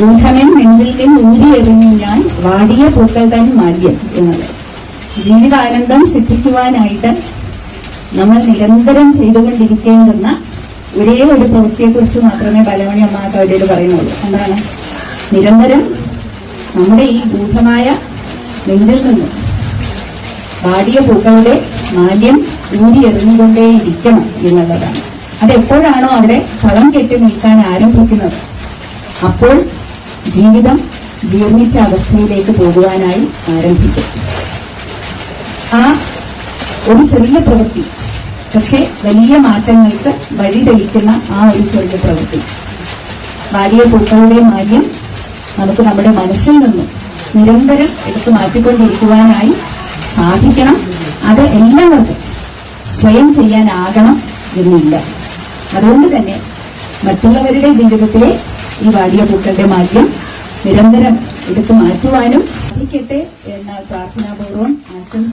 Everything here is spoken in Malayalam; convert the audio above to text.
ഗൂഢമൻ നെഞ്ചിൽ നിന്ന് ഊരിയെറിഞ്ഞു ഞാൻ വാടിയ പൂക്കൾ തൻ മാല്യം എന്നത്. ജീവിതാനന്ദം സിദ്ധിക്കുവാനായിട്ട് നമ്മൾ നിരന്തരം ചെയ്തുകൊണ്ടിരിക്കേണ്ടുന്ന ഒരേ ഒരു പ്രവൃത്തിയെക്കുറിച്ച് മാത്രമേ ബാലമണി അമ്മ കവിതയിൽ പറയുന്നുള്ളൂ. എന്താണ്? നിരന്തരം നമ്മുടെ ഈ ഗൂഢമായ നെഞ്ചിൽ നിന്ന് വാടിയ പൂക്കളുടെ മാല്യം ഊരിയെറിഞ്ഞുകൊണ്ടേയിരിക്കണം എന്നുള്ളതാണ്. അതെപ്പോഴാണോ അവിടെ കളം കെട്ടി നിൽക്കാൻ ആരംഭിക്കുന്നത്? അപ്പോൾ ജീവിതം ജീർണിച്ച അവസ്ഥയിലേക്ക് പോകുവാനായി ആരംഭിക്കും. ആ ഒരു ചെറിയ പ്രവൃത്തി പക്ഷെ വലിയ മാറ്റങ്ങൾക്ക് വഴിതെളിക്കുന്ന ആ ഒരു ചെറിയ പ്രവൃത്തി. വാടിയ പൂക്കളുടെ മാര്യം നമുക്ക് നമ്മുടെ മനസ്സിൽ നിന്നും നിരന്തരം എടുത്തു മാറ്റിക്കൊണ്ടിരിക്കുവാനായി സാധിക്കണം. അത് എല്ലാവർക്കും സ്വയം ചെയ്യാനാകണം എന്നില്ല. അതുകൊണ്ട് തന്നെ മറ്റുള്ളവരുടെ ജീവിതത്തിലെ ഈ വാടിയ പൂക്കളുടെ മാറ്റം നിരന്തരം എടുത്തു മാറ്റുവാനും എന്ന പ്രാർത്ഥനാപൂർവം ആശംസ